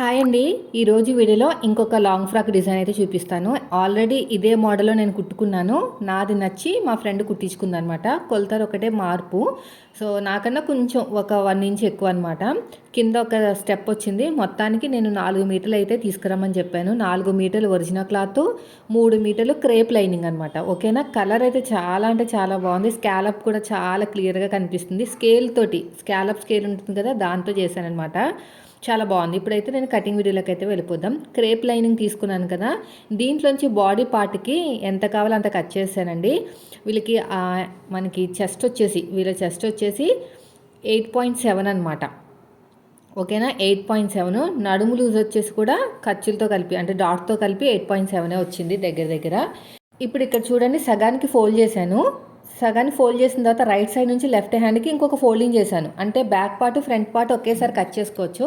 Hi అండి. ఈరోజు వీడియోలో ఇంకొక లాంగ్ ఫ్రాక్ డిజైన్ అయితే చూపిస్తాను. ఆల్రెడీ ఇదే మోడల్లో నేను కుట్టుకున్నాను. నాది నచ్చి మా ఫ్రెండ్ కుట్టించుకుందనమాట. కొలతలు ఒకటే మార్పు. సో నాకన్నా కొంచెం ఒక వన్ ఇంచ్ ఎక్కువ అనమాట. కింద ఒక స్టెప్ వచ్చింది. మొత్తానికి నేను నాలుగు మీటర్లు అయితే తీసుకురమ్మని చెప్పాను. నాలుగు మీటర్లు ఒరిజినల్ క్లాత్ మూడు మీటర్లు క్రేప్ లైనింగ్ అనమాట. ఓకేనా? కలర్ అయితే చాలా అంటే చాలా బాగుంది. స్కాలప్ కూడా చాలా క్లియర్గా కనిపిస్తుంది. స్కేల్ తోటి స్కాలప్ స్కేల్ ఉంటుంది కదా దాంతో చేశాను అనమాట చాలా బాగుంది. ఇప్పుడైతే నేను కటింగ్ వీడియోలోకి అయితే వెళ్ళిపోదాం. క్రేప్ లైనింగ్ తీసుకున్నాను కదా. దీంట్లోంచి బాడీ పార్ట్కి ఎంత కావాలో అంత కట్ చేశానండి. వీళ్ళకి మనకి చెస్ట్ వచ్చేసి వీళ్ళ చెస్ట్ వచ్చేసి ఎయిట్ పాయింట్ సెవెన్ అనమాట ఓకేనా? ఎయిట్ పాయింట్ సెవెన్ నడుము లూజ్ వచ్చేసి కూడా ఖర్చులతో కలిపి అంటే డాట్తో కలిపి ఎయిట్ పాయింట్ సెవెనే వచ్చింది దగ్గర దగ్గర. ఇప్పుడు ఇక్కడ చూడండి సగానికి ఫోల్డ్ చేశాను. సగాన్ని ఫోల్డ్ చేసిన తర్వాత రైట్ సైడ్ నుంచి లెఫ్ట్ హ్యాండ్కి ఇంకొక ఫోల్డింగ్ చేశాను. అంటే బ్యాక్ పార్ట్ ఫ్రంట్ పార్ట్ ఒకేసారి కట్ చేసుకోవచ్చు.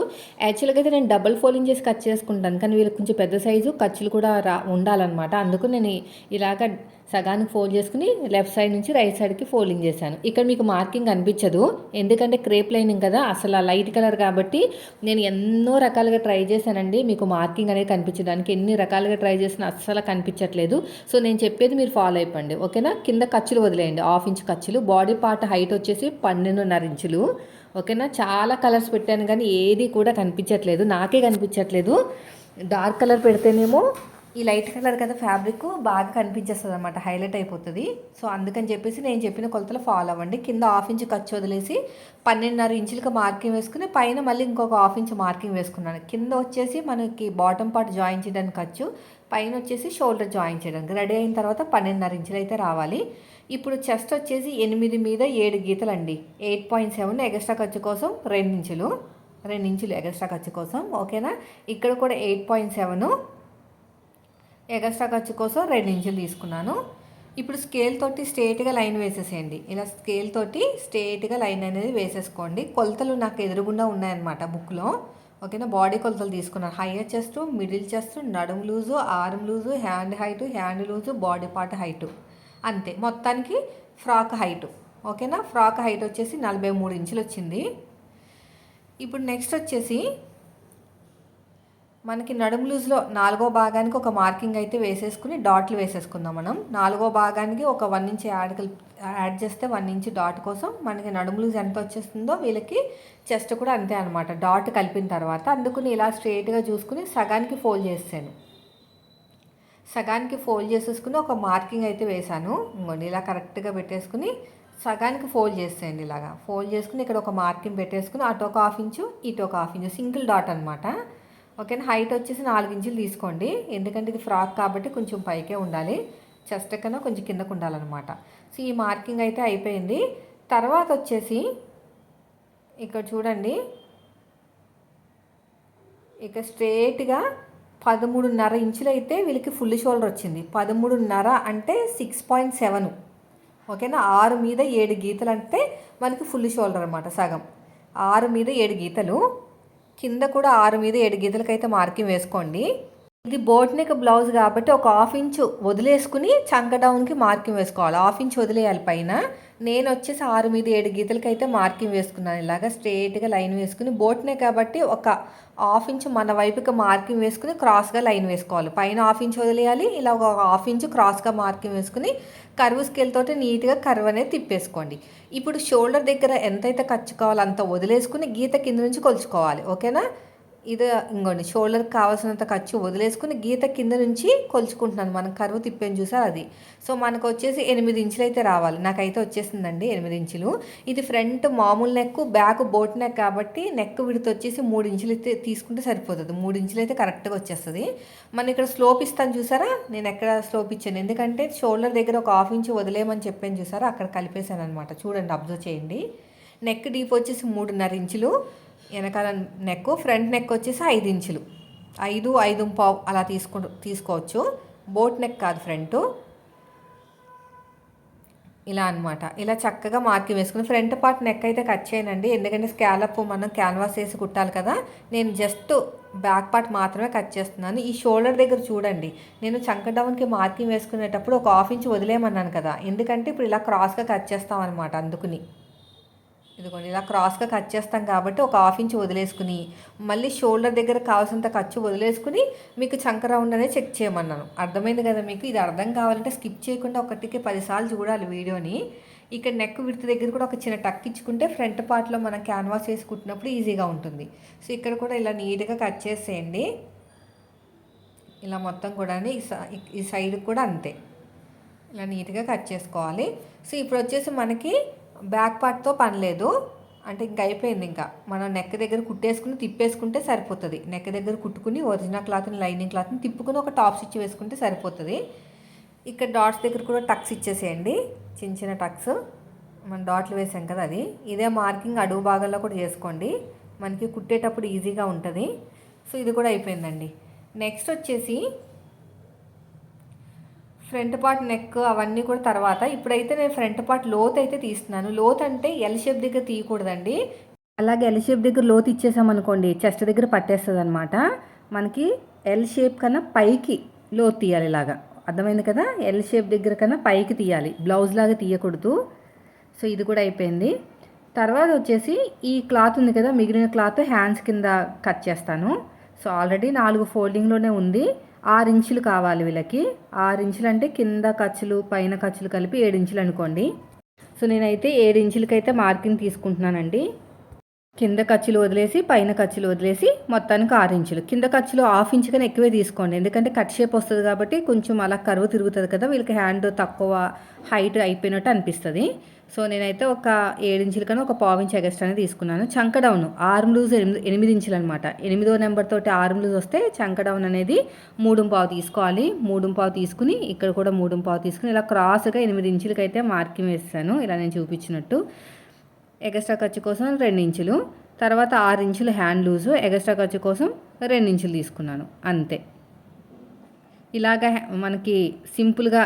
యాక్చువల్గా అయితే నేను డబుల్ ఫోల్డింగ్ చేసి కట్ చేసుకుంటాను. కానీ వీళ్ళకి కొంచెం పెద్ద సైజు ఖర్చులు కూడా రా ఉండాలన్నమాట. అందుకు నేను ఇలాగ సగానికి ఫోల్డ్ చేసుకుని లెఫ్ట్ సైడ్ నుంచి రైట్ సైడ్కి ఫోల్డింగ్ చేశాను. ఇక్కడ మీకు మార్కింగ్ అనిపించదు. ఎందుకంటే క్రేప్ లైనింగ్ కదా అసలు ఆ లైట్ కలర్ కాబట్టి నేను ఎన్నో రకాలుగా ట్రై చేశానండి. మీకు మార్కింగ్ అనేది కనిపించడానికి ఎన్ని రకాలుగా ట్రై చేసినా అస్సలు కనిపించట్లేదు. సో నేను చెప్పేది మీరు ఫాలో అయిపోండి. ఓకేనా? కింద ఖర్చులు వదిలేయండి. హాఫ్ ఇంచ్ ఖర్చులు. బాడీ పార్ట్ హైట్ వచ్చేసి పన్నెండున్నర ఇంచులు. ఓకేనా? చాలా కలర్స్ పెట్టాను కానీ ఏది కూడా కనిపించట్లేదు. నాకే కనిపించట్లేదు. డార్క్ కలర్ పెడితేనేమో ఈ లైట్ కలర్ కదా ఫ్యాబ్రిక్ బాగా కనిపించేస్తుంది అనమాట హైలైట్ అయిపోతుంది. సో అందుకని చెప్పేసి నేను చెప్పిన కొలతలు ఫాలో అవ్వండి. కింద హాఫ్ ఇంచ్ ఖర్చు వదిలేసి పన్నెండున్నర ఇంచులకు మార్కింగ్ వేసుకుని పైన మళ్ళీ ఇంకొక హాఫ్ ఇంచ్ మార్కింగ్ వేసుకున్నాను. కింద వచ్చేసి మనకి బాటమ్ పార్ట్ జాయిన్ చేయడానికి ఖర్చు పైన వచ్చేసి షోల్డర్ జాయిన్ చేయడానికి. రెడీ అయిన తర్వాత పన్నెండున్నర ఇంచులు అయితే రావాలి. ఇప్పుడు చెస్ట్ వచ్చేసి ఎనిమిది మీద ఏడు గీతలు అండి ఎయిట్ పాయింట్ సెవెన్ ఎగస్ట్రా ఖర్చు కోసం రెండు ఇంచులు రెండు ఇంచులు ఎగస్ట్రా ఖర్చు కోసం ఓకేనా? ఇక్కడ కూడా ఎయిట్ పాయింట్ సెవెన్ ఎగస్ట్రా ఖర్చు కోసం రెండు ఇంచులు తీసుకున్నాను. ఇప్పుడు స్కేల్ తోటి స్ట్రేట్గా లైన్ వేసేసేయండి. ఇలా స్కేల్ తోటి స్ట్రేట్గా లైన్ అనేది వేసేసుకోండి. కొలతలు నాకు ఎదురుగుండా ఉన్నాయన్నమాట బుక్లో. ఓకేనా? బాడీ కొలతలు తీసుకున్నాను. హైయర్ చెస్ట్ మిడిల్ చెస్ట్ నడుము loose arm loose hand height hand loose body part height అంతే. మొత్తానికి ఫ్రాక్ హైటు ఓకేనా? ఫ్రాక్ హైట్ వచ్చేసి నలభై మూడు ఇంచులు వచ్చింది. ఇప్పుడు నెక్స్ట్ వచ్చేసి మనకి నడుము లూజ్లో నాలుగో భాగానికి ఒక మార్కింగ్ అయితే వేసేసుకుని డాట్లు వేసేసుకుందాం మనం. నాలుగో భాగానికి ఒక వన్ ఇంచ్ యాడ్ యాడ్ చేస్తే వన్ ఇంచ్ డాట్ కోసం మనకి నడుము లూజ్ ఎంత వచ్చేస్తుందో వీళ్ళకి చెస్ట్ కూడా అంతే అనమాట డాట్ కలిపిన తర్వాత అందుకుని ఇలా స్ట్రైట్గా చూసుకుని సగానికి ఫోల్డ్ చేస్తాను సగానికి ఫోల్డ్ చేసేసుకుని ఒక మార్కింగ్ అయితే వేశాను. ఇంకోండి ఇలా కరెక్ట్గా పెట్టేసుకుని సగానికి ఫోల్డ్ చేసేయండి ఇలాగా. ఫోల్డ్ చేసుకుని ఇక్కడ ఒక మార్కింగ్ పెట్టేసుకుని అటు ఒక హాఫ్ ఇంచు ఇటు ఒక హాఫ్ ఇంచు సింగిల్ డాట్ అనమాట ఓకేనా హైట్ వచ్చేసి నాలుగు ఇంచులు తీసుకోండి. ఎందుకంటే ఇది ఫ్రాక్ కాబట్టి కొంచెం పైకే ఉండాలి. చెస్ట్ కన్నా కొంచెం కిందకు ఉండాలన్నమాట. సో ఈ మార్కింగ్ అయితే అయిపోయింది. తర్వాత వచ్చేసి ఇక్కడ చూడండి. ఇక స్ట్రేట్గా పదమూడున్నర ఇంచులు అయితే వీళ్ళకి ఫుల్ షోల్డర్ వచ్చింది. పదమూడున్నర అంటే సిక్స్ పాయింట్ సెవెన్. ఓకేనా? ఆరు మీద ఏడు గీతలు అంటే మనకి ఫుల్ షోల్డర్ అనమాట సగం. ఆరు మీద ఏడు గీతలు. కింద కూడా ఆరు మీద ఏడు గీతలకైతే మార్కింగ్ వేసుకోండి. ఇది బోట్ నెక్ బ్లౌజ్ కాబట్టి ఒక హాఫ్ ఇంచు వదిలేసుకుని చంక డౌన్కి మార్కింగ్ వేసుకోవాలి. హాఫ్ ఇంచ్ వదిలేయాలి పైన. నేను వచ్చేసి ఆరు మీద ఏడు గీతలకైతే మార్కింగ్ వేసుకున్నాను. ఇలాగా స్ట్రేట్గా లైన్ వేసుకుని బోట్నే కాబట్టి ఒక హాఫ్ ఇంచ్ మన వైపుకి మార్కింగ్ వేసుకుని క్రాస్గా లైన్ వేసుకోవాలి. పైన హాఫ్ ఇంచ్ వదిలేయాలి. ఇలా ఒక హాఫ్ ఇంచ్ క్రాస్గా మార్కింగ్ వేసుకుని కరువు స్కేల్ తోటి నీట్గా కర్వ్ అనేది తిప్పేసుకోండి. ఇప్పుడు షోల్డర్ దగ్గర ఎంతైతే ఖర్చు కావాలో అంత వదిలేసుకుని గీత కింద నుంచి కొలుచుకోవాలి. ఓకేనా? ఇది ఇంకోండి షోల్డర్కి కావాల్సినంత ఖర్చు వదిలేసుకుని గీత కింద నుంచి కొలుచుకుంటున్నాను. మనం కరువు తిప్పని చూసారు అది. సో మనకు వచ్చేసి ఎనిమిది ఇంచులు అయితే రావాలి. నాకైతే వచ్చేసిందండి ఎనిమిది ఇంచులు. ఇది ఫ్రంట్ మామూలు నెక్ బ్యాక్ బోట్ నెక్ కాబట్టి నెక్ విడత వచ్చేసి మూడు ఇంచులు అయితే తీసుకుంటే సరిపోతుంది. మూడు ఇంచులు అయితే కరెక్ట్గా వచ్చేస్తుంది. మనం ఇక్కడ స్లోప్ ఇస్తాను చూసారా? నేను ఎక్కడ స్లోప్ ఇచ్చాను? ఎందుకంటే షోల్డర్ దగ్గర ఒక హాఫ్ ఇంచ్ వదిలేయమని చెప్పాను చూసారా? అక్కడ కలిపేశాను అనమాట చూడండి అబ్జర్వ్ చేయండి. నెక్ డీప్ వచ్చేసి మూడున్నర ఇంచులు. వెనకాల నెక్ ఫ్రంట్ నెక్ వచ్చేసి ఐదు ఇంచులు. ఐదు ఐదు పావు అలా తీసుకు తీసుకోవచ్చు. బోట్ నెక్ కాదు ఫ్రంట్ ఇలా అనమాట ఇలా చక్కగా మార్కింగ్ వేసుకుని ఫ్రంట్ పార్ట్ నెక్ అయితే కట్ చేయనండి. ఎందుకంటే స్కాలప్ మనం క్యాన్వాస్ వేసి కుట్టాలి కదా. నేను జస్ట్ బ్యాక్ పార్ట్ మాత్రమే కట్ చేస్తున్నాను. ఈ షోల్డర్ దగ్గర చూడండి. నేను చంక డౌన్కి మార్కింగ్ వేసుకునేటప్పుడు ఒక హాఫ్ ఇంచ్ వదిలేయమన్నాను కదా. ఎందుకంటే ఇప్పుడు ఇలా క్రాస్గా కట్ చేస్తాం అనమాట అందుకుని. ఇదిగోండి ఇలా క్రాస్గా కట్ చేస్తాం కాబట్టి ఒక హాఫ్ ఇంచ్ వదిలేసుకుని మళ్ళీ షోల్డర్ దగ్గర కావాల్సినంత ఖర్చు వదిలేసుకుని మీకు చంక రౌండ్ అనేది చెక్ చేయమన్నాను. అర్థమైంది కదా మీకు? ఇది అర్థం కావాలంటే స్కిప్ చేయకుండా ఒకటికి పదిసార్లు చూడాలి వీడియోని. ఇక్కడ నెక్ విడత దగ్గర కూడా ఒక చిన్న టక్ ఇచ్చుకుంటే ఫ్రంట్ పార్ట్లో మనం క్యాన్వాస్ వేసుకుంటున్నప్పుడు ఈజీగా ఉంటుంది. సో ఇక్కడ కూడా ఇలా నీట్గా కట్ చేసేయండి. ఇలా మొత్తం కూడా ఈ సైడ్ కూడా అంతే. ఇలా నీట్గా కట్ చేసుకోవాలి. సో ఇప్పుడు వచ్చేసి మనకి బ్యాక్ పార్ట్తో పని లేదు. అంటే ఇంకా అయిపోయింది ఇంకా. మనం నెక్ దగ్గర కుట్టేసుకుని తిప్పేసుకుంటే సరిపోతుంది. నెక్ దగ్గర కుట్టుకుని ఒరిజినల్ క్లాత్ని లైనింగ్ క్లాత్ని తిప్పుకుని ఒక టాప్ స్టిచ్ వేసుకుంటే సరిపోతుంది. ఇక్కడ డాట్స్ దగ్గర కూడా టక్స్ ఇచ్చేసేయండి. చిన్న చిన్న టక్స్. మనం డాట్లు వేసాం కదా అది. ఇదే మార్కింగ్ అడుగు భాగంలో కూడా చేసుకోండి. మనకి కుట్టేటప్పుడు ఈజీగా ఉంటుంది. సో ఇది కూడా అయిపోయిందండి. నెక్స్ట్ వచ్చేసి ఫ్రంట్ పార్ట్ నెక్ అవన్నీ కూడా తర్వాత. ఇప్పుడైతే నేను ఫ్రంట్ పార్ట్ లోత్ అయితే తీస్తున్నాను. లోత్ అంటే ఎల్ షేప్ దగ్గర తీయకూడదండి. అలాగే ఎల్ షేప్ దగ్గర లోత్ ఇచ్చేసామనుకోండి చెస్ట్ దగ్గర పట్టేస్తుంది అనమాట మనకి ఎల్ షేప్ కన్నా పైకి లోత్ తీయాలి ఇలాగా. అర్థమైంది కదా? ఎల్ షేప్ దగ్గర కన్నా పైకి తీయాలి. బ్లౌజ్ లాగా తీయకూడదు. సో ఇది కూడా అయిపోయింది. తర్వాత వచ్చేసి ఈ క్లాత్ ఉంది కదా మిగిలిన క్లాత్ హ్యాండ్స్ కింద కట్ చేస్తాను. సో ఆల్రెడీ నాలుగు ఫోల్డింగ్లోనే ఉంది. ఆరు ఇంచులు కావాలి వీళ్ళకి. ఆరు ఇంచులు అంటే కింద ఖర్చులు పైన ఖర్చులు కలిపి ఏడు ఇంచులు అనుకోండి. సో నేనైతే ఏడు ఇంచులకైతే మార్కింగ్ తీసుకుంటున్నానండి. కింద ఖర్చులు వదిలేసి పైన ఖర్చులు వదిలేసి మొత్తానికి ఆరు ఇంచులు కింద ఖర్చులు హాఫ్ ఇంచ్ కన్నా ఎక్కువే తీసుకోండి. ఎందుకంటే కట్ షేప్ వస్తుంది కాబట్టి కొంచెం అలా కరువు తిరుగుతుంది కదా వీళ్ళకి హ్యాండ్ తక్కువ హైట్ అయిపోయినట్టు అనిపిస్తుంది. సో నేనైతే ఒక ఏడు ఇంచులు కానీ ఒక పావు ఇంచ్ అనేది తీసుకున్నాను. చంక డౌన్ ఆర్మ్ లూజ్ ఎనిమిది ఎనిమిది ఇంచులు అనమాట ఎనిమిదో నెంబర్ తోటి ఆర్మ్ లూజ్ వస్తే చంక డౌన్ అనేది మూడు పావు తీసుకోవాలి. మూడు పావు తీసుకుని ఇక్కడ కూడా మూడు పావు తీసుకుని ఇలా క్రాస్గా ఎనిమిది ఇంచులకి అయితే మార్కింగ్ వేస్తాను. ఇలా నేను చూపించినట్టు. ఎగస్ట్రా ఖర్చు కోసం రెండు ఇంచులు. తర్వాత ఆరు ఇంచులు హ్యాండ్ లూజు ఎగస్ట్రా ఖర్చు కోసం రెండు ఇంచులు తీసుకున్నాను. అంతే. ఇలాగ మనకి సింపుల్గా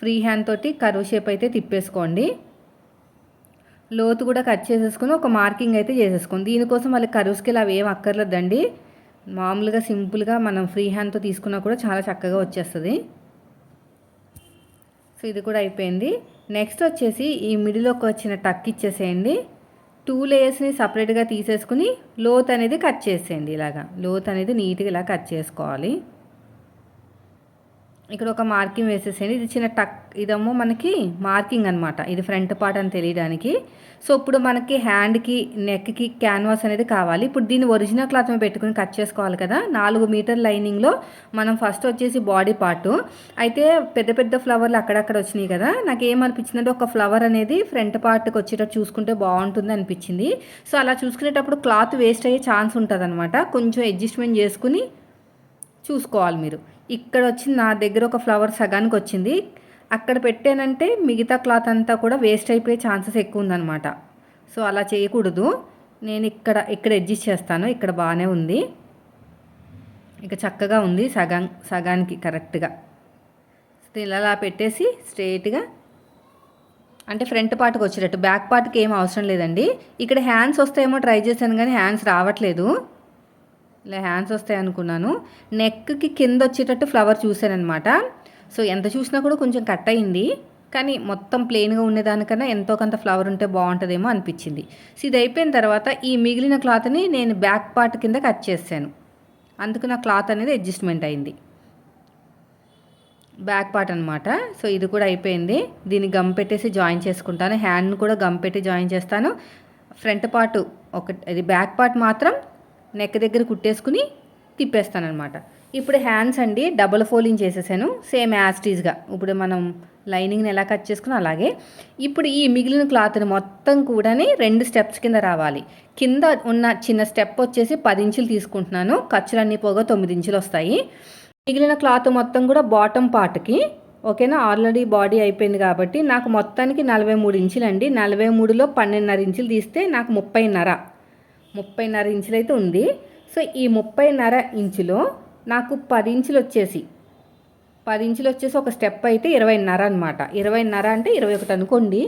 ఫ్రీ హ్యాండ్ తోటి కరువు షేప్ అయితే తిప్పేసుకోండి. లోతు కూడా కట్ చేసేసుకొని ఒక మార్కింగ్ అయితే చేసేసుకోండి దీనికోసం వాళ్ళకి కరువు స్కేల్ అవి ఏం అక్కర్లేదండి. మామూలుగా సింపుల్గా మనం ఫ్రీ హ్యాండ్తో తీసుకున్నా కూడా చాలా చక్కగా వచ్చేస్తుంది. సో ఇది కూడా అయిపోయింది. నెక్స్ట్ వచ్చేసి ఈ మిడిలోకి వచ్చిన టక్ ఇచ్చేసేయండి. టూ లేయర్స్ని సపరేట్గా తీసేసుకుని లోత్ అనేది కట్ చేసేయండి ఇలాగా. లోత్ అనేది నీట్గా ఇలా కట్ చేసుకోవాలి. ఇక్కడ ఒక మార్కింగ్ వేసేసేయండి. ఇది చిన్న టక్ ఇదేమో మనకి మార్కింగ్ అనమాట ఇది ఫ్రంట్ పార్ట్ అని తెలియడానికి. సో ఇప్పుడు మనకి హ్యాండ్కి నెక్కి క్యాన్వాస్ అనేది కావాలి. ఇప్పుడు దీన్ని ఒరిజినల్ క్లాత్ మీద పెట్టుకుని కట్ చేసుకోవాలి కదా. నాలుగు మీటర్ లైనింగ్లో మనం ఫస్ట్ వచ్చేసి బాడీ పార్ట్ అయితే పెద్ద పెద్ద ఫ్లవర్లు అక్కడక్కడ వచ్చినాయి కదా. నాకు ఏమనిపించిందంటే ఒక ఫ్లవర్ అనేది ఫ్రంట్ పార్ట్కి వచ్చేటట్టు చూసుకుంటే బాగుంటుంది అనిపించింది. సో అలా చూసుకునేటప్పుడు క్లాత్ వేస్ట్ అయ్యే ఛాన్స్ ఉంటుంది కొంచెం అడ్జస్ట్మెంట్ చేసుకుని చూసుకోవాలి మీరు. ఇక్కడ వచ్చి నా దగ్గర ఒక ఫ్లవర్ సగానికి వచ్చింది అక్కడ పెట్టానంటే మిగతా క్లాత్ అంతా కూడా వేస్ట్ అయిపోయే ఛాన్సెస్ ఎక్కువ ఉందన్నమాట సో అలా చేయకూడదు. నేను ఇక్కడ ఇక్కడ అడ్జస్ట్ చేస్తాను. ఇక్కడ బాగానే ఉంది. ఇక చక్కగా ఉంది సగం సగానికి కరెక్ట్గా. ఇలా పెట్టేసి స్ట్రైట్గా అంటే ఫ్రంట్ పార్ట్కి వచ్చేటట్టు. బ్యాక్ పార్ట్కి ఏం అవసరం లేదండి. ఇక్కడ హ్యాండ్స్ వస్తాయేమో ట్రై చేశాను కానీ హ్యాండ్స్ రావట్లేదు. ఇలా హ్యాండ్స్ వస్తాయి అనుకున్నాను. నెక్కి కింద వచ్చేటట్టు ఫ్లవర్ చూశానమాట సో ఎంత చూసినా కూడా కొంచెం కట్ అయింది. కానీ మొత్తం ప్లెయిన్గా ఉండేదానికన్నా ఎంతో కొంత ఫ్లవర్ ఉంటే బాగుంటుందేమో అనిపించింది. సో ఇది అయిపోయిన తర్వాత ఈ మిగిలిన క్లాత్ని నేను బ్యాక్ పార్ట్ కింద కట్ చేశాను. అందుకు నా క్లాత్ అనేది అడ్జస్ట్మెంట్ అయింది. బ్యాక్ పార్ట్ అనమాట సో ఇది కూడా అయిపోయింది. దీన్ని గమ్ పెట్టేసి జాయిన్ చేసుకుంటాను. హ్యాండ్ని కూడా గమ్ పెట్టి జాయిన్ చేస్తాను. ఫ్రంట్ పార్ట్ ఒక ఇది బ్యాక్ పార్ట్ మాత్రం నెక్ దగ్గర కుట్టేసుకుని తిప్పేస్తానమాట ఇప్పుడు హ్యాండ్స్ అండి డబుల్ ఫోల్డింగ్ చేసేసాను సేమ్ యాస్టీజ్గా ఇప్పుడు మనం లైనింగ్ని ఎలా కట్ చేసుకుని అలాగే. ఇప్పుడు ఈ మిగిలిన క్లాత్ని మొత్తం కూడా రెండు స్టెప్స్ కింద రావాలి. కింద ఉన్న చిన్న స్టెప్ వచ్చేసి పది ఇంచులు తీసుకుంటున్నాను. ఖర్చులన్నీ పోగా తొమ్మిది ఇంచులు వస్తాయి. మిగిలిన క్లాత్ మొత్తం కూడా బాటమ్ పార్ట్కి ఓకేనా? ఆల్రెడీ బాడీ అయిపోయింది కాబట్టి నాకు మొత్తానికి నలభై మూడు ఇంచులు అండి నలభై మూడులో పన్నెండున్నర ఇంచులు తీస్తే నాకు ముప్పైన్నర. ముప్పైన్నర ఇంచులు అయితే ఉంది. సో ఈ ముప్పైన్నర ఇంచులో నాకు పది ఇంచులు వచ్చేసి పది ఇంచులు వచ్చేసి ఒక స్టెప్ అయితే ఇరవైన్నర అనమాట ఇరవైన్నర అంటే ఇరవై ఒకటి అనుకోండి.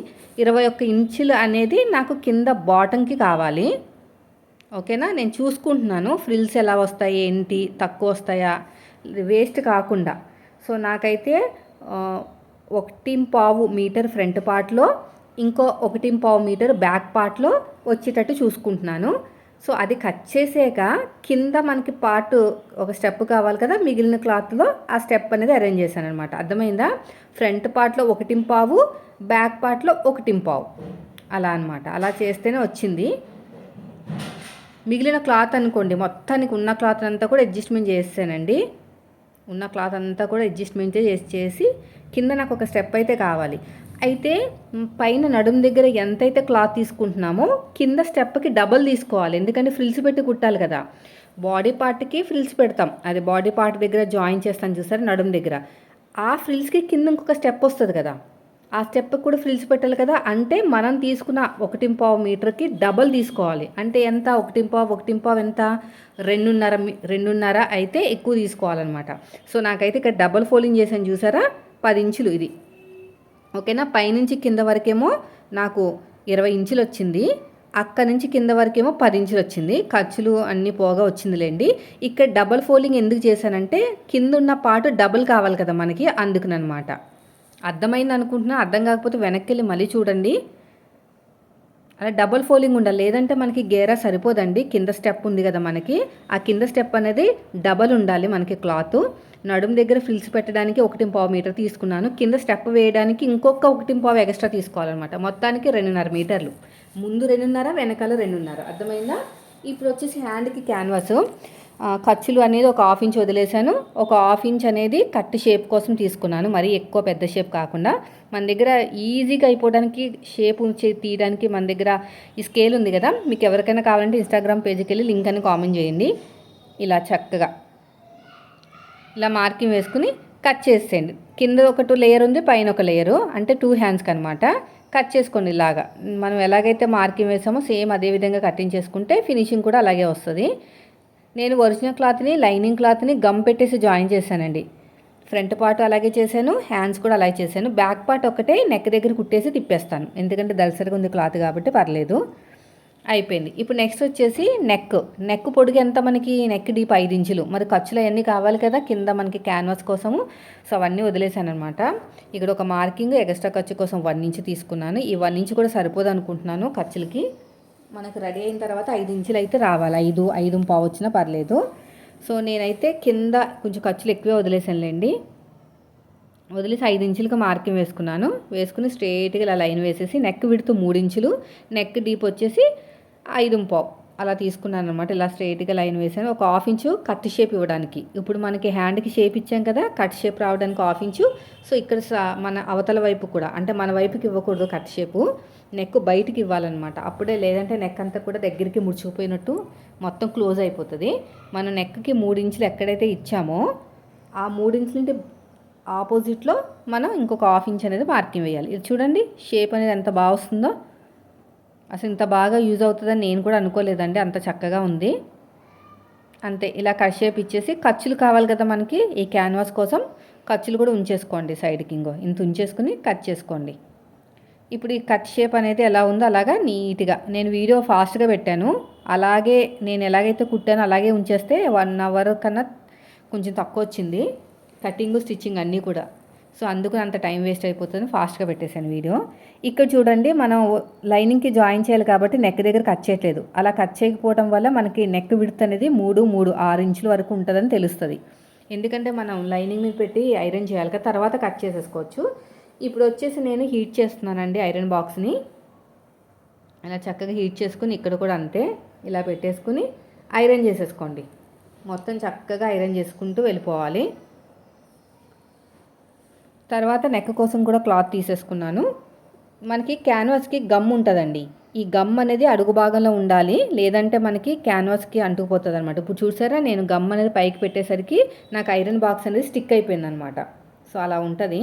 ఇరవై ఒక్క ఇంచులు అనేది నాకు కింద బాటంకి కావాలి. ఓకేనా? నేను చూసుకుంటున్నాను. ఫ్రిల్స్ ఎలా వస్తాయి? ఏంటి? తక్కువ వస్తాయా? వేస్ట్ కాకుండా. సో నాకైతే ఒకటి పావు మీటర్ ఫ్రంట్ పార్ట్లో ఇంకో ఒకటి పావు మీటర్ బ్యాక్ పార్ట్లో వచ్చేటట్టు చూసుకుంటున్నాను. సో అది కట్ చేసాక కింద మనకి పార్ట్ ఒక స్టెప్ కావాలి కదా మిగిలిన క్లాత్లో ఆ స్టెప్ అనేది అరేంజ్ చేశాను అనమాట అర్థమైందా? ఫ్రంట్ పార్ట్లో ఒకటింపావు బ్యాక్ పార్ట్లో ఒకటింపావు అలా అనమాట అలా చేస్తేనే వచ్చింది. మిగిలిన క్లాత్ అనుకోండి మొత్తానికి ఉన్న క్లాత్ అంతా కూడా అడ్జస్ట్మెంట్ చేస్తానండి ఉన్న క్లాత్ అంతా కూడా అడ్జస్ట్మెంట్ చేసి చేసి కింద నాకు ఒక స్టెప్ అయితే కావాలి. అయితే పైన నడుం దగ్గర ఎంతైతే క్లాత్ తీసుకుంటున్నామో కింద స్టెప్కి డబల్ తీసుకోవాలి. ఎందుకంటే ఫ్రిల్స్ పెట్టి కుట్టాలి కదా. బాడీ పార్ట్కి ఫ్రిల్స్ పెడతాం. అది బాడీ పార్ట్ దగ్గర జాయిన్ చేస్తాను చూసారు నడుం దగ్గర. ఆ ఫ్రిల్స్కి కింద ఇంకొక స్టెప్ వస్తుంది కదా. ఆ స్టెప్ కూడా ఫ్రిల్స్ పెట్టాలి కదా. అంటే మనం తీసుకున్న ఒకటి పావు మీటర్కి డబల్ తీసుకోవాలి. అంటే ఎంత? ఒకటి పావు ఒకటి పావు ఎంత? రెండున్నర రెండున్నర అయితే ఎక్కువ తీసుకోవాలన్నమాట. సో నాకైతే ఇక్కడ డబల్ ఫోల్డింగ్ చేశాను చూసారా? పది ఇంచులు ఇది. ఓకేనా? పైనుంచి కింద వరకేమో నాకు ఇరవై ఇంచులు వచ్చింది. అక్కడ నుంచి కింద వరకేమో పది ఇంచులు వచ్చింది. ఖర్చులు అన్నీ పోగా వచ్చిందిలేండి. ఇక్కడ డబల్ ఫోల్డింగ్ ఎందుకు చేశానంటే కింద ఉన్న పాటు డబుల్ కావాలి కదా మనకి అందుకునమాట అర్థమైంది అనుకుంటున్నా అర్థం కాకపోతే వెనక్కి వెళ్ళి మళ్ళీ చూడండి. అలా డబల్ ఫోల్డింగ్ ఉండాలి. లేదంటే మనకి గేరా సరిపోదండి. కింద స్టెప్ ఉంది కదా మనకి. ఆ కింద స్టెప్ అనేది డబల్ ఉండాలి మనకి క్లాత్ నడుము దగ్గర ఫ్రిల్స్ పెట్టడానికి ఒకటి పావు మీటర్ తీసుకున్నాను. కింద స్టెప్ వేయడానికి ఇంకొక ఒకటి పావు ఎక్స్ట్రా తీసుకోవాలన్నమాట. మొత్తానికి రెండున్నర మీటర్లు. ముందు రెండున్నర వెనకాల రెండున్నర. అర్థమైందా? ఇప్పుడు వచ్చేసి హ్యాండ్కి క్యాన్వాస్ ఖర్చులు అనేది ఒక హాఫ్ ఇంచ్ వదిలేశాను ఒక హాఫ్ ఇంచ్ అనేది కట్ షేప్ కోసం తీసుకున్నాను. మరీ ఎక్కువ పెద్ద షేప్ కాకుండా మన దగ్గర ఈజీగా అయిపోవడానికి షేప్ తీయడానికి మన దగ్గర ఈ స్కేల్ ఉంది కదా. మీకు ఎవరికైనా కావాలంటే ఇన్స్టాగ్రామ్ పేజీకి వెళ్ళి లింక్ అని కామెంట్ చేయండి. ఇలా చక్కగా ఇలా మార్కింగ్ వేసుకుని కట్ చేసేయండి. కింద ఒక టూ లేయర్ ఉంది పైన ఒక లేయరు. అంటే టూ హ్యాండ్స్కి అనమాట కట్ చేసుకోండి ఇలాగా. మనం ఎలాగైతే మార్కింగ్ వేసామో సేమ్ అదే విధంగా కటింగ్ చేసుకుంటే ఫినిషింగ్ కూడా అలాగే వస్తుంది. నేను ఒరిజినల్ క్లాత్ని లైనింగ్ క్లాత్ని గమ్ పెట్టేసి జాయిన్ చేశానండి. ఫ్రంట్ పార్ట్ అలాగే చేశాను హ్యాండ్స్ కూడా అలాగే చేశాను. బ్యాక్ పార్ట్ ఒకటే నెక్ దగ్గర కుట్టేసి తిప్పేస్తాను. ఎందుకంటే దలసరిగా ఉంది క్లాత్ కాబట్టి పర్లేదు. అయిపోయింది. ఇప్పుడు నెక్స్ట్ వచ్చేసి నెక్. నెక్ పొడుగు ఎంత మనకి? నెక్ డీప్ ఐదు ఇంచులు. మరి ఖర్చులు అవన్నీ కావాలి కదా కింద మనకి క్యాన్వాస్ కోసము. సో అవన్నీ వదిలేసాను అనమాట ఇక్కడ ఒక మార్కింగ్ ఎక్స్ట్రా ఖర్చు కోసం వన్ ఇంచ్ తీసుకున్నాను. ఈ వన్ ఇంచ్ కూడా సరిపోదు అనుకుంటున్నాను ఖర్చులకి. మనకు రెడీ అయిన తర్వాత ఐదు ఇంచులు అయితే రావాలి. ఐదు ఐదు పావు వచ్చినా పర్లేదు. సో నేనైతే కింద కొంచెం ఖర్చులు ఎక్కువే వదిలేసానులేండి. వదిలేసి ఐదు ఇంచులకు మార్కింగ్ వేసుకున్నాను. వేసుకుని స్ట్రేట్గా ఇలా లైన్ వేసేసి నెక్ విడుతూ మూడు ఇంచులు నెక్ డీప్ వచ్చేసి ఐదు పావు అలా తీసుకున్నాను అనమాట ఇలా స్ట్రేట్గా లైన్ వేసాను. ఒక హాఫ్ ఇంచు కట్ షేప్ ఇవ్వడానికి. ఇప్పుడు మనకి హ్యాండ్కి షేప్ ఇచ్చాం కదా కట్ షేప్ రావడానికి హాఫ్ ఇంచు. సో ఇక్కడ మన అవతల వైపు కూడా అంటే మన వైపుకి ఇవ్వకూడదు కట్ షేపు. నెక్ బయటికి ఇవ్వాలన్నమాట. అప్పుడే లేదంటే నెక్ అంతా కూడా దగ్గరికి ముడిచిపోయినట్టు మొత్తం క్లోజ్ అయిపోతుంది. మన నెక్కి మూడించులు ఎక్కడైతే ఇచ్చామో ఆ మూడించుల నుండి ఆపోజిట్లో మనం ఇంకొక హాఫ్ ఇంచ్ అనేది మార్కింగ్ వేయాలి. ఇది చూడండి షేప్ అనేది ఎంత బాగా వస్తుందో. అసలు ఇంత బాగా యూజ్ అవుతుందని నేను కూడా అనుకోలేదండి అంత చక్కగా ఉంది. అంతే ఇలా కట్ షేప్ ఇచ్చేసి ఖర్చులు కావాలి కదా మనకి ఈ క్యాన్వాస్ కోసం ఖర్చులు కూడా ఉంచేసుకోండి సైడ్కి ఇంకో ఇంత ఉంచేసుకుని కట్ చేసుకోండి. ఇప్పుడు ఈ కట్ షేప్ అనేది ఎలా ఉందో అలాగా నీట్గా. నేను వీడియో ఫాస్ట్గా పెట్టాను. అలాగే నేను ఎలాగైతే కుట్టానో అలాగే ఉంచేస్తే వన్ అవర్ కన్నా కొంచెం తక్కువ వచ్చింది. కటింగ్ స్టిచ్చింగ్ అన్నీ కూడా. సో అందుకు అంత టైం వేస్ట్ అయిపోతుంది. ఫాస్ట్గా పెట్టేశాను వీడియో. ఇక్కడ చూడండి మనం లైనింగ్కి జాయిన్ చేయాలి కాబట్టి నెక్ దగ్గర కట్ చేయట్లేదు. అలా కట్ చేయకపోవడం వల్ల మనకి నెక్ విడత్ అనేది మూడు మూడు ఆరు ఇంచుల వరకు ఉంటుందని తెలుస్తుంది. ఎందుకంటే మనం లైనింగ్ మీద పెట్టి ఐరన్ చేయాలి కదా తర్వాత కట్ చేసేసుకోవచ్చు. ఇప్పుడు వచ్చేసి నేను హీట్ చేస్తున్నానండి ఐరన్ బాక్స్ని. ఇలా చక్కగా హీట్ చేసుకుని ఇక్కడ కూడా అంతే ఇలా పెట్టేసుకుని ఐరన్ చేసేసుకోండి. మొత్తం చక్కగా ఐరన్ చేసుకుంటూ వెళ్ళిపోవాలి. తర్వాత నెక్ కోసం కూడా క్లాత్ తీసేసుకున్నాను. మనకి క్యాన్వాస్కి గమ్ ఉంటుందండి. ఈ గమ్ అనేది అడుగు భాగంలో ఉండాలి లేదంటే మనకి క్యాన్వాస్కి అంటుకుపోతుంది అనమాట ఇప్పుడు చూసారా నేను గమ్ అనేది పైకి పెట్టేసరికి నాకు ఐరన్ బాక్స్ అనేది స్టిక్ అయిపోయింది అనమాట సో అలా ఉంటుంది.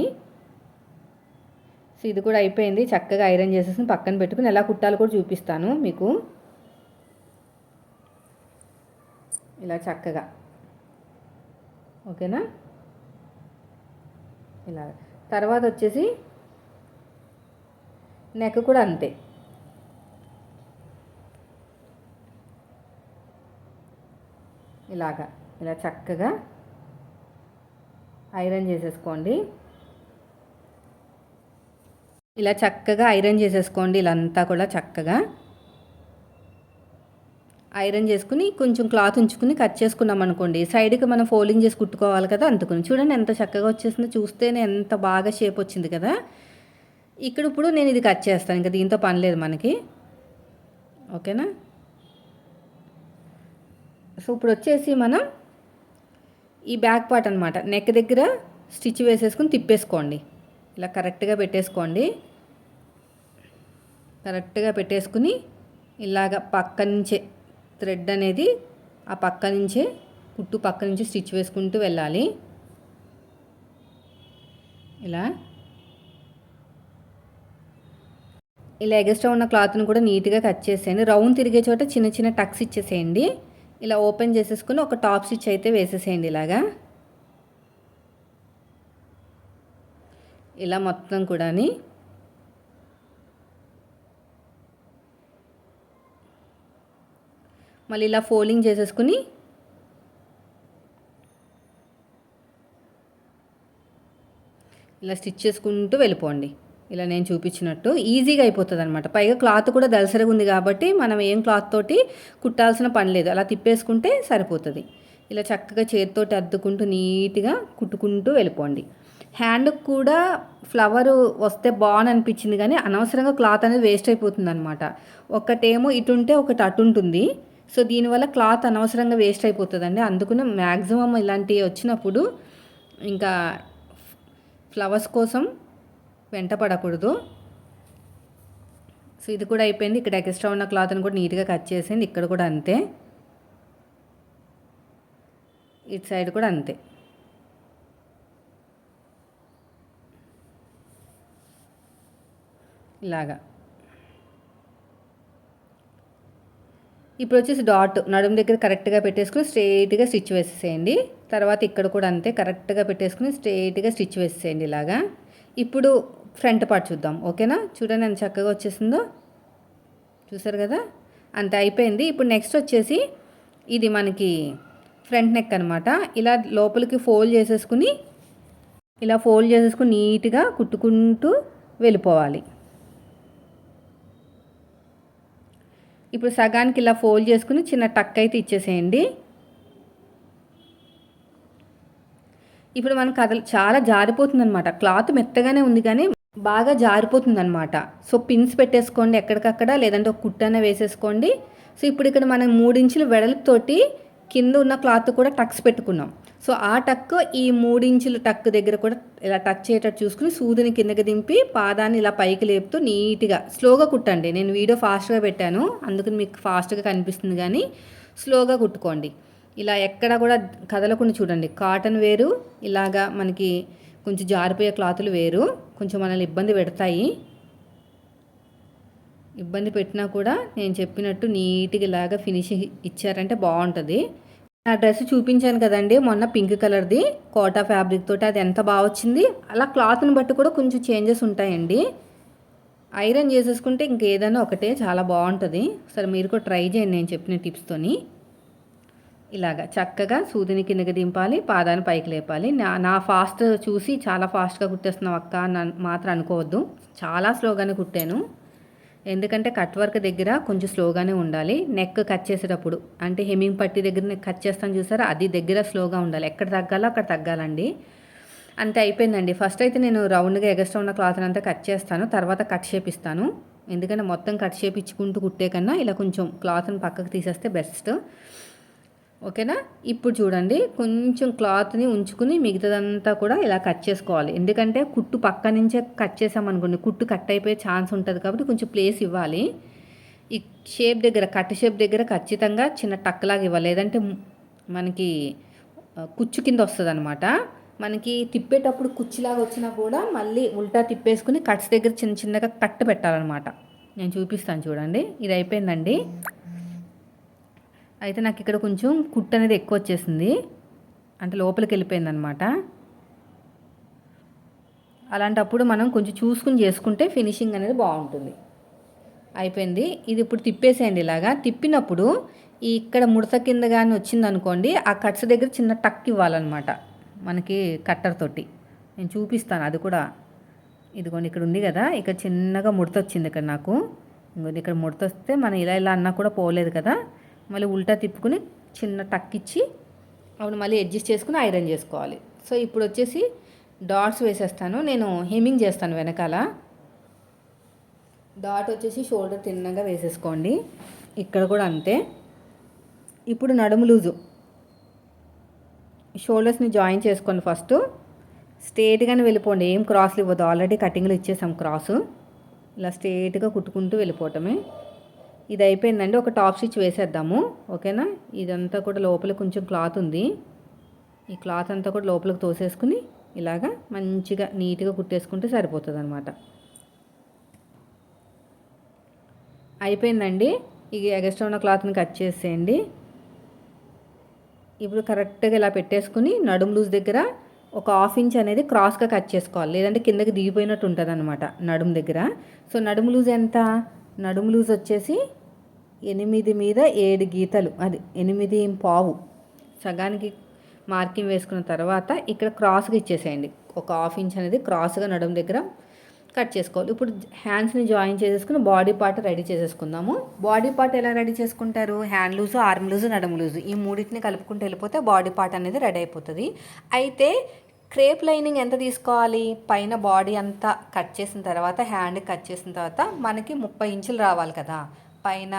సో ఇది కూడా అయిపోయింది. చక్కగా ఐరన్ చేసేసి పక్కన పెట్టుకుని ఎలా కుట్టాలో కూడా చూపిస్తాను మీకు. ఇలా చక్కగా. ఓకేనా? ఇలా. తర్వాత వచ్చేసి నెక్ కూడా అంతే. ఇలాగా. ఇలా చక్కగా ఐరన్ చేసేసుకోండి. ఇలా చక్కగా ఐరన్ చేసేసుకోండి. ఇలా అంతా కూడా చక్కగా ఐరన్ చేసుకుని కొంచెం క్లాత్ ఉంచుకుని కట్ చేసుకున్నాం అనుకోండి. సైడ్కి మనం ఫోల్డింగ్ చేసి కుట్టుకోవాలి కదా అందుకుని. చూడండి ఎంత చక్కగా వచ్చేసిందో. చూస్తేనే ఎంత బాగా షేప్ వచ్చింది కదా. ఇక్కడ ఇప్పుడు నేను ఇది కట్ చేస్తాను. ఇంకా దీంతో పని లేదు మనకి. ఓకేనా? సో ఇప్పుడు వచ్చేసి మనం ఈ బ్యాక్ పార్ట్ అనమాట నెక్ దగ్గర స్టిచ్ వేసేసుకుని తిప్పేసుకోండి. ఇలా కరెక్ట్గా పెట్టేసుకోండి. కరెక్ట్గా పెట్టేసుకుని ఇలాగ పక్క నుంచే థ్రెడ్ అనేది ఆ పక్క నుంచే కుట్టు పక్క నుంచి స్టిచ్ వేసుకుంటూ వెళ్ళాలి. ఇలా. ఇలా ఎగస్ట్రా ఉన్న క్లాత్ని కూడా నీట్గా కట్ చేసేయండి. రౌండ్ తిరిగే చోట చిన్న చిన్న టక్స్ ఇచ్చేసేయండి. ఇలా ఓపెన్ చేసేసుకుని ఒక టాప్ స్టిచ్ అయితే వేసేసేయండి ఇలాగా. ఇలా మొత్తం కూడాని మళ్ళీ ఇలా ఫోల్డింగ్ చేసేసుకుని ఇలా స్టిచ్ చేసుకుంటూ వెళ్ళిపోండి. ఇలా నేను చూపించినట్టు ఈజీగా అయిపోతుంది అనమాట పైగా క్లాత్ కూడా దలసరిగా ఉంది కాబట్టి మనం ఏం క్లాత్ తోటి కుట్టాల్సిన పని లేదు. అలా తిప్పేసుకుంటే సరిపోతుంది. ఇలా చక్కగా చేతితోటి అద్దుకుంటూ నీట్గా కుట్టుకుంటూ వెళ్ళిపోండి. హ్యాండ్కి కూడా ఫ్లవర్ వస్తే బాగుంది అనిపించింది కానీ అనవసరంగా క్లాత్ అనేది వేస్ట్ అయిపోతుంది అనమాట ఒకటేమో ఇటు ఉంటే ఒకటి అటుంటుంది సో దీనివల్ల క్లాత్ అనవసరంగా వేస్ట్ అయిపోతుందండి. అందుకునే మ్యాక్సిమం ఇలాంటివి వచ్చినప్పుడు ఇంకా ఫ్లవర్స్ కోసం వెంట పడకూడదు. సో ఇది కూడా అయిపోయింది. ఇక్కడ ఎక్స్ట్రా ఉన్న క్లాత్ని కూడా నీట్గా కట్ చేసింది ఇక్కడ కూడా అంతే. ఇటు సైడ్ కూడా అంతే. ఇలాగా. ఇప్పుడు వచ్చేసి డాట్ నడుము దగ్గర కరెక్ట్గా పెట్టేసుకుని స్ట్రైట్గా స్టిచ్ వేసేసేయండి. తర్వాత ఇక్కడ కూడా అంతే కరెక్ట్గా పెట్టేసుకుని స్ట్రైట్గా స్టిచ్ వేసేసేయండి ఇలాగా. ఇప్పుడు ఫ్రంట్ పార్ట్ చూద్దాం ఓకేనా? చూడండి ఎంత చక్కగా వచ్చేసిందో. చూసారు కదా? అంత అయిపోయింది. ఇప్పుడు నెక్స్ట్ వచ్చేసి ఇది మనకి ఫ్రంట్ నెక్ అనమాట ఇలా లోపలికి ఫోల్డ్ చేసేసుకుని ఇలా ఫోల్డ్ చేసేసుకుని నీట్గా కుట్టుకుంటూ వెళ్ళిపోవాలి. ఇప్పుడు సగానికి ఇలా ఫోల్డ్ చేసుకుని చిన్న టక్ అయితే ఇచ్చేసేయండి. ఇప్పుడు మన కథలు చాలా జారిపోతుంది అనమాట క్లాత్ మెత్తగానే ఉంది కానీ బాగా జారిపోతుంది అనమాట సో పిన్స్ పెట్టేసుకోండి ఎక్కడికక్కడ లేదంటే ఒక కుట్టన వేసేసుకోండి. సో ఇప్పుడు ఇక్కడ మనం మూడించులు వెడల్పుతోటి కింద ఉన్న క్లాత్ కూడా టక్స్ పెట్టుకున్నాం. సో ఆ టక్ ఈ మూడించుల టక్ దగ్గర కూడా ఇలా టచ్ అయ్యేటట్టు చూసుకుని సూదిని కిందకి దింపి పాదాన్ని ఇలా పైకి లేపుతూ నీట్గా స్లోగా కుట్టండి. నేను వీడియో ఫాస్ట్గా పెట్టాను. అందుకని మీకు ఫాస్ట్గా కనిపిస్తుంది కానీ స్లోగా కుట్టుకోండి. ఇలా ఎక్కడ కూడా కదలకుండా చూడండి. కాటన్ వేరు ఇలాగా మనకి కొంచెం జారిపోయే క్లాతులు వేరు. కొంచెం మనల్ని ఇబ్బంది పెడతాయి. ఇబ్బంది పెట్టినా కూడా నేను చెప్పినట్టు నీట్గా ఇలాగా ఫినిషింగ్ ఇచ్చారంటే బాగుంటుంది. నా డ్రెస్ చూపించాను కదండి మొన్న పింక్ కలర్ది కోటా ఫ్యాబ్రిక్ తోటి అది ఎంత బాగా వచ్చింది. అలా క్లాత్ని బట్టి కూడా కొంచెం చేంజెస్ ఉంటాయండి. ఐరన్ చేసేసుకుంటే ఇంకేదైనా ఒకటే చాలా బాగుంటుంది. సరే మీరు కూడా ట్రై చేయండి నేను చెప్పిన టిప్స్తోని ఇలాగా చక్కగా సూదిని కిందకి దింపాలి పాదాన్ని పైకి లేపాలి. నా నా ఫాస్ట్ చూసి చాలా ఫాస్ట్గా కుట్టేస్తున్నావు అక్క నన్ను మాత్రం అనుకోవద్దు. చాలా స్లోగానే కుట్టాను. ఎందుకంటే కట్ వర్క్ దగ్గర కొంచెం స్లోగానే ఉండాలి. నెక్ కట్ చేసేటప్పుడు. అంటే హెమింగ్ పట్టి దగ్గర కట్ చేస్తాను చూసారా? అది దగ్గర స్లోగా ఉండాలి. ఎక్కడ తగ్గాలో అక్కడ తగ్గాలండి. అంతే అయిపోయిందండి. ఫస్ట్ అయితే నేను రౌండ్గా ఎగస్ట్రా ఉన్న క్లాత్ అంతా కట్ చేస్తాను. తర్వాత కట్ చేపిస్తాను ఎందుకంటే మొత్తం కట్ చేపించుకుంటూ కుట్టే కన్నా ఇలా కొంచెం క్లాత్ని పక్కకు తీసేస్తే బెస్ట్. ఓకేనా? ఇప్పుడు చూడండి కొంచెం క్లాత్ని ఉంచుకుని మిగతాదంతా కూడా ఇలా కట్ చేసుకోవాలి. ఎందుకంటే కుట్టు పక్క నుంచే కట్ చేసామనుకోండి కుట్టు కట్ అయిపోయే ఛాన్స్ ఉంటుంది కాబట్టి కొంచెం ప్లేస్ ఇవ్వాలి. ఈ షేప్ దగ్గర కట్ షేప్ దగ్గర ఖచ్చితంగా చిన్న టక్లాగా ఇవ్వాలి. లేదంటే మనకి కుచ్చు కింద వస్తుంది అనమాట మనకి తిప్పేటప్పుడు కుచ్చిలాగా వచ్చినా కూడా మళ్ళీ ఉల్టా తిప్పేసుకుని కట్స్ దగ్గర చిన్న చిన్నగా కట్ పెట్టాలన్నమాట. నేను చూపిస్తాను చూడండి. ఇది అయిపోయిందండి. అయితే నాకు ఇక్కడ కొంచెం కుట్ అనేది ఎక్కువ వచ్చేసింది అంటే లోపలికి వెళ్ళిపోయింది అనమాట అలాంటప్పుడు మనం కొంచెం చూసుకుని చేసుకుంటే ఫినిషింగ్ అనేది బాగుంటుంది. అయిపోయింది. ఇది ఇప్పుడు తిప్పేసేయండి ఇలాగా. తిప్పినప్పుడు ఈ ఇక్కడ ముడత కింద కానీ వచ్చింది అనుకోండి ఆ కట్స్ దగ్గర చిన్న టక్ ఇవ్వాలన్నమాట మనకి కట్టర్ తోటి. నేను చూపిస్తాను అది కూడా. ఇదిగోండి ఇక్కడ ఉంది కదా. ఇక్కడ చిన్నగా ముడత వచ్చింది ఇక్కడ నాకు. ఇంకోండి ఇక్కడ ముడత వస్తే మనం ఇలా ఇలా అన్నా కూడా పోలేదు కదా. మళ్ళీ ఉల్టా తిప్పుకుని చిన్న టక్కిచ్చి ఇచ్చి అవును మళ్ళీ అడ్జస్ట్ చేసుకుని ఐరన్ చేసుకోవాలి. సో ఇప్పుడు వచ్చేసి డాట్స్ వేసేస్తాను. నేను హెమ్మింగ్ చేస్తాను వెనకాల. డాట్ వచ్చేసి షోల్డర్ తిన్నగా వేసేసుకోండి. ఇక్కడ కూడా అంతే. ఇప్పుడు నడుము లూజు. షోల్డర్స్ని జాయిన్ చేసుకోండి ఫస్ట్. స్ట్రేట్గానే వెళ్ళిపోండి. ఏం క్రాస్లు ఇవ్వదు ఆల్రెడీ కటింగ్లు ఇచ్చేసాం క్రాసు. ఇలా స్ట్రేట్గా కుట్టుకుంటూ వెళ్ళిపోవటమే. ఇది అయిపోయిందండి ఒక టాప్ స్టిచ్ వేసేద్దాము. ఓకేనా? ఇదంతా కూడా లోపల కొంచెం క్లాత్ ఉంది. ఈ క్లాత్ అంతా కూడా లోపలికి తోసేసుకుని ఇలాగా మంచిగా నీట్గా కుట్టేసుకుంటే సరిపోతుంది అనమాట అయిపోయిందండి. ఇక ఎగస్ట్రా ఉన్న క్లాత్ని కట్ చేసేయండి. ఇప్పుడు కరెక్ట్గా ఇలా పెట్టేసుకుని నడుము లూజ్ దగ్గర ఒక హాఫ్ ఇంచ్ అనేది క్రాస్గా కట్ చేసుకోవాలి. లేదంటే కిందకి దిగిపోయినట్టు ఉంటుంది అనమాట నడుము దగ్గర. సో నడుము లూజ్ ఎంత? నడుము లూజ్ వచ్చేసి ఎనిమిది మీద ఏడు గీతలు. అది ఎనిమిది పావు. సగానికి మార్కింగ్ వేసుకున్న తర్వాత ఇక్కడ క్రాస్గా ఇచ్చేసేయండి. ఒక హాఫ్ ఇంచ్ అనేది క్రాస్గా నడుము దగ్గర కట్ చేసుకోవాలి. ఇప్పుడు హ్యాండ్స్ని జాయిన్ చేసేసుకుని బాడీ పార్ట్ రెడీ చేసేసుకుందాము. బాడీ పార్ట్ ఎలా రెడీ చేసుకుంటారు? హ్యాండ్ లూజ్ ఆర్మ్ లూజ్ నడుము లూజ్. ఈ మూడింటిని కలుపుకుంటూ వెళ్ళిపోతే బాడీ పార్ట్ అనేది రెడీ అయిపోతుంది. అయితే క్రేప్ లైనింగ్ ఎంత తీసుకోవాలి? పైన బాడీ అంతా కట్ చేసిన తర్వాత హ్యాండ్ కట్ చేసిన తర్వాత మనకి ముప్పై ఇంచులు రావాలి కదా. పైన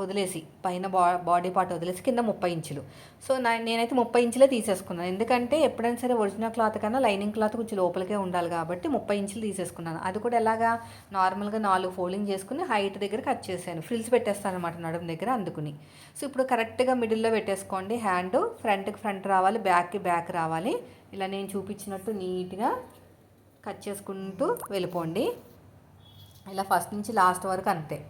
వదిలేసి పైన బా బాడీ పార్ట్ వదిలేసి కింద ముప్పై ఇంచులు. సో నా నేనైతే ముప్పై ఇంచులే తీసేసుకున్నాను. ఎందుకంటే ఎప్పుడైనా సరే ఒరిజినల్ క్లాత్ కన్నా లైనింగ్ క్లాత్ కొంచెం లోపలికే ఉండాలి కాబట్టి ముప్పై ఇంచులు తీసేసుకున్నాను. అది కూడా ఎలాగా నార్మల్గా నాలుగు ఫోల్డింగ్ చేసుకుని హైట్ దగ్గర కట్ చేశాను ఫ్రిల్స్ పెట్టేస్తాను అనమాట నడుము దగ్గర అందుకుని. సో ఇప్పుడు కరెక్ట్గా మిడిల్లో పెట్టేసుకోండి. హ్యాండ్ ఫ్రంట్కి ఫ్రంట్ రావాలి బ్యాక్కి బ్యాక్ రావాలి. ఇలా నేను చూపించినట్టు నీట్గా కట్ చేసుకుంటూ వెళ్ళిపోండి. ఇలా ఫస్ట్ నుంచి లాస్ట్ వరకు అంతే.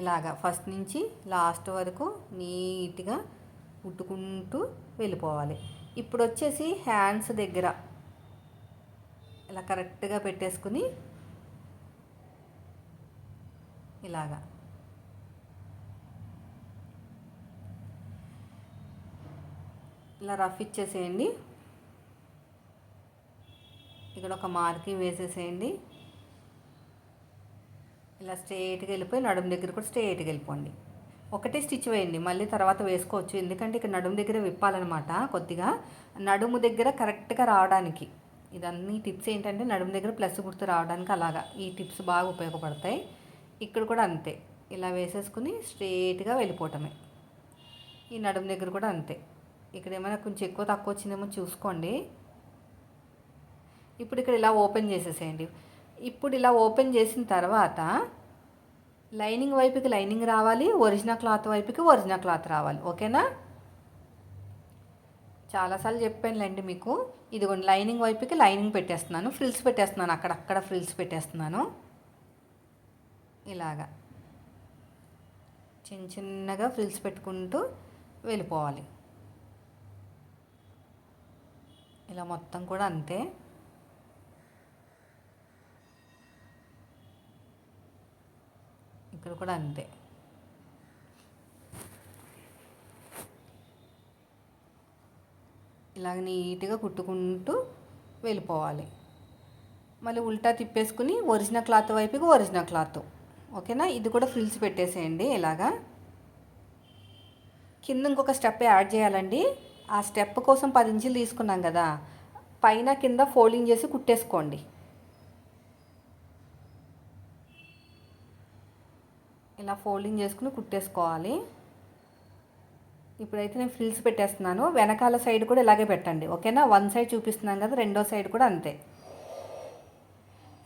ఇలాగా ఫస్ట్ నుంచి లాస్ట్ వరకు నీట్గా కుట్టుకుంటూ వెళ్ళిపోవాలి. ఇప్పుడు వచ్చేసి హ్యాండ్స్ దగ్గర ఇలా కరెక్ట్గా పెట్టేసుకుని ఇలాగా. ఇలా రఫ్ ఇచ్చేసేయండి. ఇక్కడ ఒక మార్కింగ్ వేసేసేయండి. ఇలా స్ట్రేట్గా వెళ్ళిపోయి నడుము దగ్గర కూడా స్ట్రేట్గా వెళ్ళిపోండి. ఒకటే స్టిచ్ వేయండి. మళ్ళీ తర్వాత వేసుకోవచ్చు. ఎందుకంటే ఇక్కడ నడుము దగ్గర విప్పాలన్నమాట కొద్దిగా. నడుము దగ్గర కరెక్ట్గా రావడానికి. ఇదన్నీ టిప్స్ ఏంటంటే నడుము దగ్గర ప్లస్ గుర్తు రావడానికి అలాగా. ఈ టిప్స్ బాగా ఉపయోగపడతాయి. ఇక్కడ కూడా అంతే. ఇలా వేసేసుకుని స్ట్రేట్గా వెళ్ళిపోవటమే. ఈ నడుము దగ్గర కూడా అంతే. ఇక్కడ ఏమైనా కొంచెం ఎక్కువ తక్కువ వచ్చిందేమో చూసుకోండి. ఇప్పుడు ఇక్కడ ఇలా ఓపెన్ చేసేసేయండి. ఇప్పుడు ఇలా ఓపెన్ చేసిన తర్వాత లైనింగ్ వైపుకి లైనింగ్ రావాలి ఒరిజినల్ క్లాత్ వైపుకి ఒరిజినల్ క్లాత్ రావాలి. ఓకేనా? చాలాసార్లు చెప్పానులేండి మీకు. ఇదిగోండి లైనింగ్ వైపుకి లైనింగ్ పెట్టేస్తున్నాను ఫ్రిల్స్ పెట్టేస్తున్నాను అక్కడక్కడ ఫ్రిల్స్ పెట్టేస్తున్నాను. ఇలాగా చిన్న చిన్నగా ఫ్రిల్స్ పెట్టుకుంటూ వెళ్ళిపోవాలి. ఇలా మొత్తం కూడా అంతే. ఇక్కడ కూడా అంతే. ఇలాగ నీట్గా కుట్టుకుంటూ వెళ్ళిపోవాలి. మళ్ళీ ఉల్టా తిప్పేసుకుని ఒరిజినల్ క్లాత్ వైపుకి ఒరిజినల్ క్లాత్. ఓకేనా? ఇది కూడా ఫ్రిల్స్ పెట్టేసేయండి ఇలాగా. కింద ఇంకొక స్టెప్ యాడ్ చేయాలండి. ఆ స్టెప్ కోసం పది ఇంచులు తీసుకున్నాం కదా. పైన కింద ఫోల్డింగ్ చేసి కుట్టేసుకోండి. ఇలా ఫోల్డింగ్ చేసుకుని కుట్టేసుకోవాలి. ఇప్పుడైతే నేను ఫ్రిల్స్ పెట్టేస్తున్నాను. వెనకాల సైడ్ కూడా ఇలాగే పెట్టండి. ఓకేనా? వన్ సైడ్ చూపిస్తున్నాను కదా రెండో సైడ్ కూడా అంతే.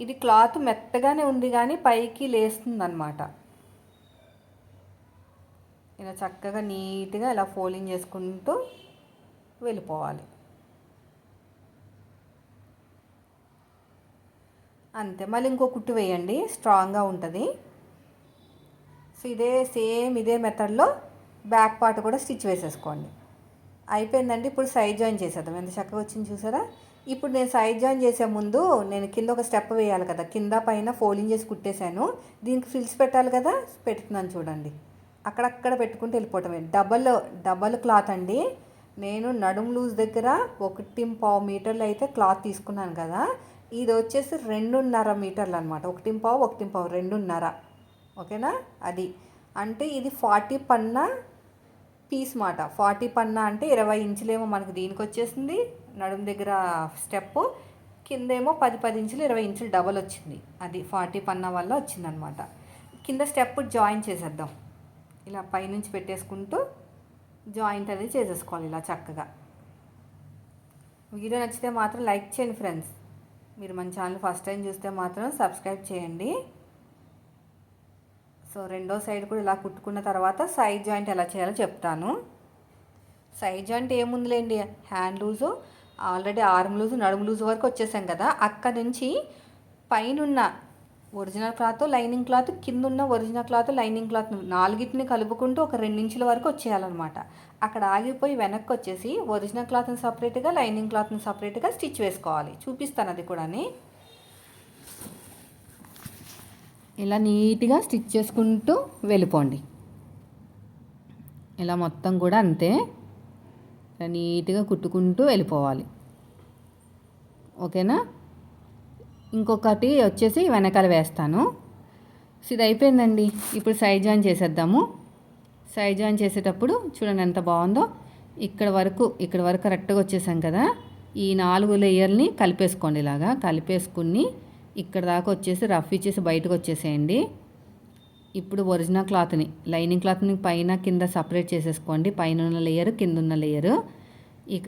ఇది క్లాత్ మెత్తగానే ఉంది కానీ పైకి లేస్తుంది అనమాట ఇలా చక్కగా నీట్గా ఇలా ఫోల్డింగ్ చేసుకుంటూ వెళ్ళిపోవాలి. అంతే. మళ్ళీ ఇంకో కుట్టు వేయండి. స్ట్రాంగ్గా ఉంటుంది. సో ఇదే సేమ్ ఇదే మెథడ్లో బ్యాక్ పార్ట్ కూడా స్టిచ్ వేసేసుకోండి. అయిపోయిందండి ఇప్పుడు సైడ్ జాయిన్ చేసేద్దాం. ఎంత చక్కగా వచ్చింది చూసారా? ఇప్పుడు నేను సైడ్ జాయిన్ చేసే ముందు నేను కింద ఒక స్టెప్ వేయాలి కదా కింద పైన ఫోల్డింగ్ చేసి కుట్టేశాను. దీనికి ఫిల్స్ పెట్టాలి కదా పెడుతున్నాను చూడండి. అక్కడక్కడ పెట్టుకుంటూ వెళ్ళిపోవటమే. డబల్ డబల్ క్లాత్ అండి. నేను నడుం లూజ్ దగ్గర ఒకటి పావు మీటర్లు అయితే క్లాత్ తీసుకున్నాను కదా. ఇది వచ్చేసి రెండున్నర మీటర్లు అనమాట ఒకటి పావు ఒకటి పావు రెండున్నర. ఓకేనా? అది. అంటే ఇది ఫార్టీ పన్నా పీస్ మాట. ఫార్టీ పన్నా అంటే ఇరవై ఇంచులేమో మనకు దీనికి వచ్చేసింది నడుము దగ్గర స్టెప్. కిందేమో పది పది ఇంచులు ఇరవై ఇంచులు డబల్ వచ్చింది. అది ఫార్టీ పన్నా వల్ల వచ్చిందనమాట కింద స్టెప్ జాయిన్ చేసేద్దాం. ఇలా పైనుంచి పెట్టేసుకుంటూ జాయింట్ అనేది చేసేసుకోవాలి ఇలా చక్కగా. వీడియో నచ్చితే మాత్రం లైక్ చేయండి ఫ్రెండ్స్. మీరు మన ఛానల్ ఫస్ట్ టైం చూస్తే మాత్రం సబ్స్క్రైబ్ చేయండి. సో రెండో సైడ్ కూడా ఇలా కుట్టుకున్న తర్వాత సైడ్ జాయింట్ ఎలా చేయాలో చెప్తాను. Side joint ఏముందిలేండి? Hand loose already arm loose నడుము లూజు వరకు వచ్చేసాం కదా. అక్కడ నుంచి పైనున్న ఒరిజినల్ క్లాత్ లైనింగ్ క్లాత్ కింద ఉన్న ఒరిజినల్ క్లాత్ లైనింగ్ క్లాత్ నాలుగిటిని కలుపుకుంటూ ఒక రెండించుల వరకు వచ్చేయాలన్నమాట. అక్కడ ఆగిపోయి వెనక్కి వచ్చేసి ఒరిజినల్ క్లాత్ని సపరేట్గా లైనింగ్ క్లాత్ని సపరేట్గా స్టిచ్ వేసుకోవాలి. చూపిస్తాను అది కూడా ఇలా నీట్గా స్టిచ్ చేసుకుంటూ వెళ్ళిపోండి. ఇలా మొత్తం కూడా అంతే. ఇలా నీట్గా కుట్టుకుంటూ వెళ్ళిపోవాలి. ఓకేనా? ఇంకొకటి వచ్చేసి వెనకాల వేస్తాను. ఇది అయిపోయిందండి. ఇప్పుడు సైడ్ జాయిన్ చేసేద్దాము. సైడ్ జాయిన్ చేసేటప్పుడు చూడండి ఎంత బాగుందో. ఇక్కడ వరకు ఇక్కడ వరకు కరెక్ట్గా వచ్చేసాం కదా. ఈ నాలుగు లేయర్ని కలిపేసుకోండి ఇలాగా. కలిపేసుకుని ఇక్కడ దాకా వచ్చేసి రఫ్ ఇచ్చేసి బయటకు వచ్చేసేయండి. ఇప్పుడు ఒరిజినల్ క్లాత్ని లైనింగ్ క్లాత్ని పైన కింద సపరేట్ చేసేసుకోండి. పైన ఉన్న లేయర్ కింద ఉన్న లేయర్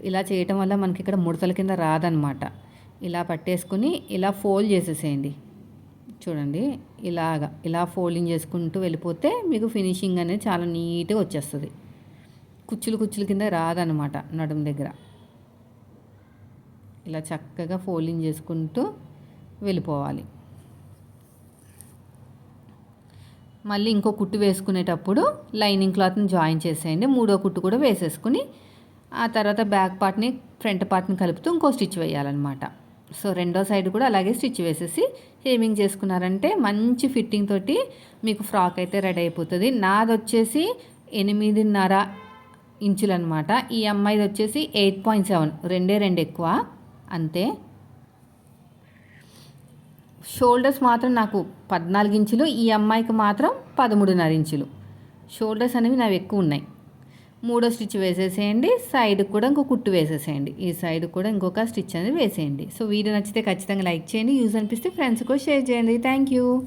ఇలా చేయటం వల్ల మనకి ఇక్కడ ముడతల కింద రాదనమాట. ఇలా పట్టేసుకుని ఇలా ఫోల్డ్ చేసేసేయండి. చూడండి ఇలాగా ఇలా ఫోల్డింగ్ చేసుకుంటూ వెళ్ళిపోతే మీకు ఫినిషింగ్ అనేది చాలా నీట్గా వచ్చేస్తుంది. కుచ్చులు కుచ్చుల కింద రాదనమాట నడుము దగ్గర. ఇలా చక్కగా ఫోల్డింగ్ చేసుకుంటూ వెళ్ళిపోవాలి. మళ్ళీ ఇంకో కుట్టు వేసుకునేటప్పుడు లైనింగ్ క్లాత్ని జాయిన్ చేసేయండి. మూడో కుట్టు కూడా వేసేసుకుని ఆ తర్వాత బ్యాక్ పార్ట్ని ఫ్రంట్ పార్ట్ని కలుపుతూ ఇంకో స్టిచ్ వేయాలన్నమాట. సో రెండో సైడ్ కూడా అలాగే స్టిచ్ వేసేసి హేమింగ్ చేసుకున్నారంటే మంచి ఫిట్టింగ్ తోటి మీకు ఫ్రాక్ అయితే రెడీ అయిపోతుంది. నాది వచ్చేసి ఎనిమిదిన్నర ఇంచులు అనమాట ఈ అమ్మాయిది వచ్చేసి ఎయిట్ పాయింట్ సెవెన్ రెండే రెండు ఎక్కువ. అంతే. షోల్డర్స్ మాత్రం నాకు పద్నాలుగు ఇంచులు ఈ అమ్మాయికి మాత్రం పదమూడున్నర ఇంచులు. షోల్డర్స్ అనేవి నావి ఎక్కువ ఉన్నాయి. మూడో స్టిచ్ వేసేసేయండి సైడ్ కూడా ఇంకో కుట్టు వేసేసేయండి. ఈ సైడ్ కూడా ఇంకొక స్టిచ్ అనేది వేసేయండి. సో వీడియో నచ్చితే ఖచ్చితంగా లైక్ చేయండి యూజ్ అనిపిస్తే ఫ్రెండ్స్ కూడా షేర్ చేయండి. Thank you.